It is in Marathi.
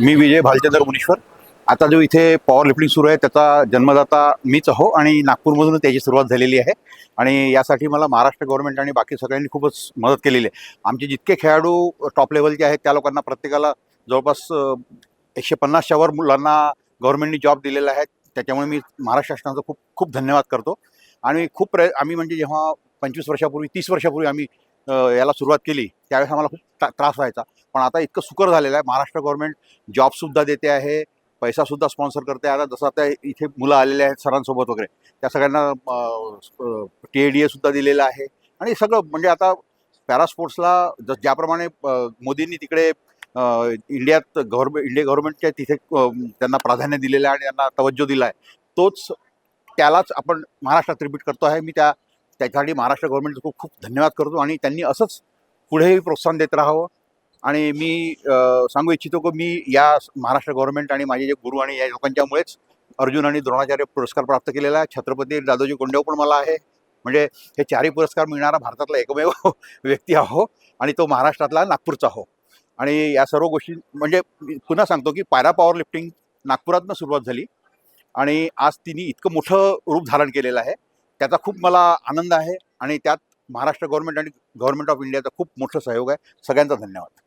मी विजय भालचंद्र मुनीश्वर. आता जो इथे पॉवर लिफ्टिंग सुरू आहे त्याचा जन्मदाता मीच आहो आणि नागपूरमधून त्याची सुरुवात झालेली आहे. आणि यासाठी मला महाराष्ट्र गव्हर्नमेंट आणि बाकी सगळ्यांनी खूपच मदत केलेली आहे. आमचे जितके खेळाडू टॉप लेवलचे आहेत त्या लोकांना प्रत्येकाला जवळपास एकशे पन्नासच्या वर मुलांना गव्हर्नमेंटनी जॉब दिलेला आहे. त्याच्यामुळे मी महाराष्ट्र शासनाचा खूप खूप धन्यवाद करतो. आणि खूप प्रय आम्ही म्हणजे जेव्हा पंचवीस वर्षापूर्वी तीस वर्षापूर्वी आम्ही याला सुरुवात केली त्यावेळेस आम्हाला खूप त्रास व्हायचा. पण आता इतकं सुकर झालेलं आहे महाराष्ट्र गव्हर्नमेंट जॉबसुद्धा देते आहे पैसासुद्धा स्पॉन्सर करते आता जसं आता इथे मुलं आलेले आहेत सरांसोबत वगैरे त्या सगळ्यांना टी ए डी एसुद्धा दिलेलं आहे. आणि सगळं म्हणजे आता पॅरास्पोर्ट्सला ज ज्याप्रमाणे मोदींनी तिकडे इंडियात गव्हर्नमेंट इंडिया गव्हर्नमेंटच्या तिथे त्यांना प्राधान्य दिलेलं आहे आणि त्यांना तवज्जो दिला आहे तोच त्यालाच आपण महाराष्ट्रात रिपीट करतो आहे. मी त्या त्याच्यासाठी महाराष्ट्र गव्हर्नमेंटचं खूप खूप धन्यवाद करतो आणि त्यांनी असंच पुढेही प्रोत्साहन देत राहावं. आणि मी सांगू इच्छितो की मी या महाराष्ट्र गव्हर्नमेंट आणि माझे जे गुरु आणि या लोकांच्यामुळेच अर्जुन आणि द्रोणाचार्य पुरस्कार प्राप्त केलेला आहे. छत्रपती दादोजी कोंडेव पण मला आहे. म्हणजे हे चारही पुरस्कार मिळणारा भारतातला एकमेव व्यक्ती आहो आणि तो महाराष्ट्रातला नागपूरचा हो आणि या सर्व गोष्टी म्हणजे पुन्हा सांगतो की पायरा पॉवर लिफ्टिंग नागपुरातनं सुरुवात झाली आणि आज तिने इतकं मोठं रूप धारण केलेलं आहे. त्याचा खूप मला आनंद आहे आणि त्यात महाराष्ट्र गव्हर्नमेंट आणि गव्हर्नमेंट ऑफ इंडियाचा खूप मोठं सहयोग आहे. सगळ्यांचा धन्यवाद.